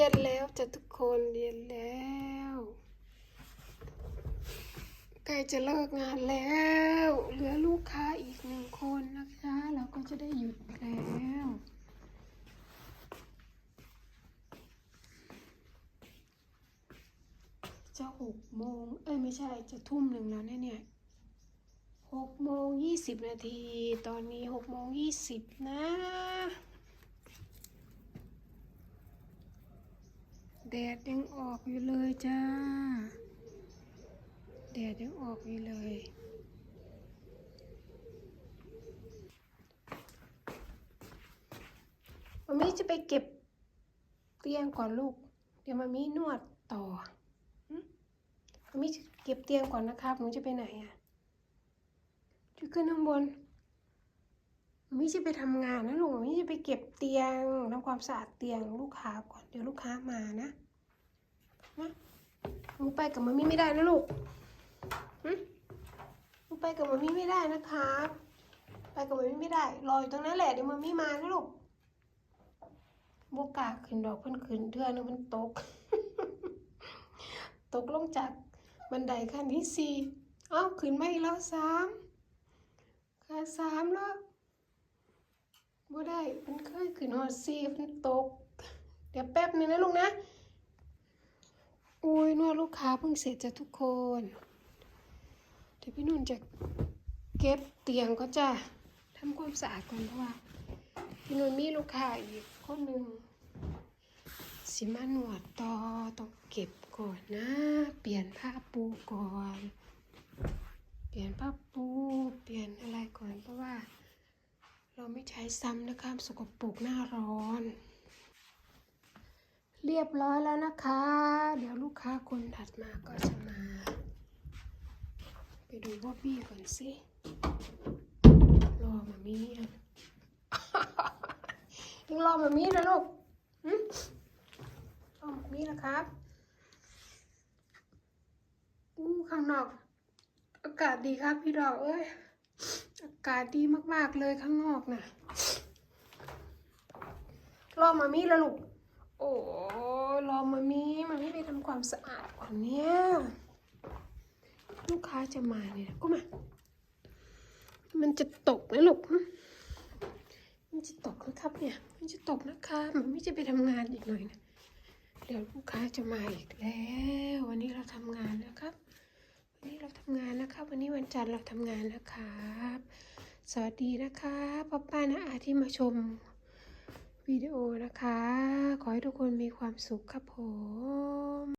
ียนแล้วจะทุกคนเรียนแล้วใกล้จะเลิกงานแล้ว เหลือลูกค้าอีกหนึ่งคนนะคะ เราก็จะได้หยุดแล้วจะหกโมงเอ้ยไม่ใช่จะทุ่มหนึ่งแล้วเนี่ยเนี่ยหกโมงยี่สิบนาที ตอนนี้หกโมงยี่สิบนะ แดดยังออกอยู่เลยจ้า แดดยังออกอยู่เลย มามีจะไปเก็บเตียงก่อนลูก เดี๋ยวมามีนวดต่อมามีจะเก็บเตียงก่อนนะครับหนูจะไปไหนอะจะขึ้นข้างบน มามีจะไปทำงานนะลูกมามีจะไปเก็บเตียงทำความสะอาดเตียงลูกค้าก่อนเดี๋ยวลูกค้ามานะนะหนูไปกับมามีไม่ได้นะลูกหึหนูไปกับมามีไม่ได้นะครับ ไปกับมามีไม่ได้รออยู่ตรงนั้นแหละเดี๋ยวมามีมานะลูกบวกล้าขึ้นดอกเพิ่นขึ้นเทื่อนึงมันตก ตกลงจากบันไดขั้นที่สี่เอ้าขึ้นไมาอีกแล้วสามขั้นสามแล้ว บ่ได้ มันเคยขึ้นหอดสี่มันตก เดี๋ยวแป๊บนึงนะลูกนะ อุ้ยนวดลูกค้าเพิ่งเสร็จจ้ะทุกคน เดี๋ยวพี่นุ่นจะเก็บเตียงก็จะทำความสะอาดก่อนเพราะว่า พี่นุ่นมีลูกค้าอีกคนหนึ่งสิมาหนวดต่อต้องเก็บก่อนนะ เปลี่ยนผ้าปูก่อน เปลี่ยนผ้าปู เปลี่ยนอะไรก่อนเพราะว่า เราไม่ใช้ซ้ำนะคะสกปรกหน้าร้อน เรียบร้อยแล้วนะคะ เดี๋ยวลูกค้าคนถัดมาก็จะมา ไปดูบอบบี้ก่อนสิรอมามีอะยังรอมามีนะลูกหืมรอมามีนะครับอู้ข้างนอก อากาศดีครับพี่ดอกเอ้ย อากาศดีมากๆเลยข้างนอกนะรอมามีแล้วลูก โอ้รอมามีมามีไปทำความสะอาดก่อนเนี่ยลูกค้าจะมาเนี่ยก็มา มันจะตกนะลูกมันจะตกนะครับเนี่ย มันจะตกนะคะมันไม่จะไปทำงานอีกหน่อยนะ เดี๋ยวลูกค้าจะมาอีกแล้ว วันนี้เราทำงานนะครับ วันนี้เราทำงานนะคะ วันนี้วันจันทร์เราทำงานนะครับ สวัสดีนะคะป้าป้านะอาที่มาชมวิดีโอนะคะ ขอให้ทุกคนมีความสุขครับผม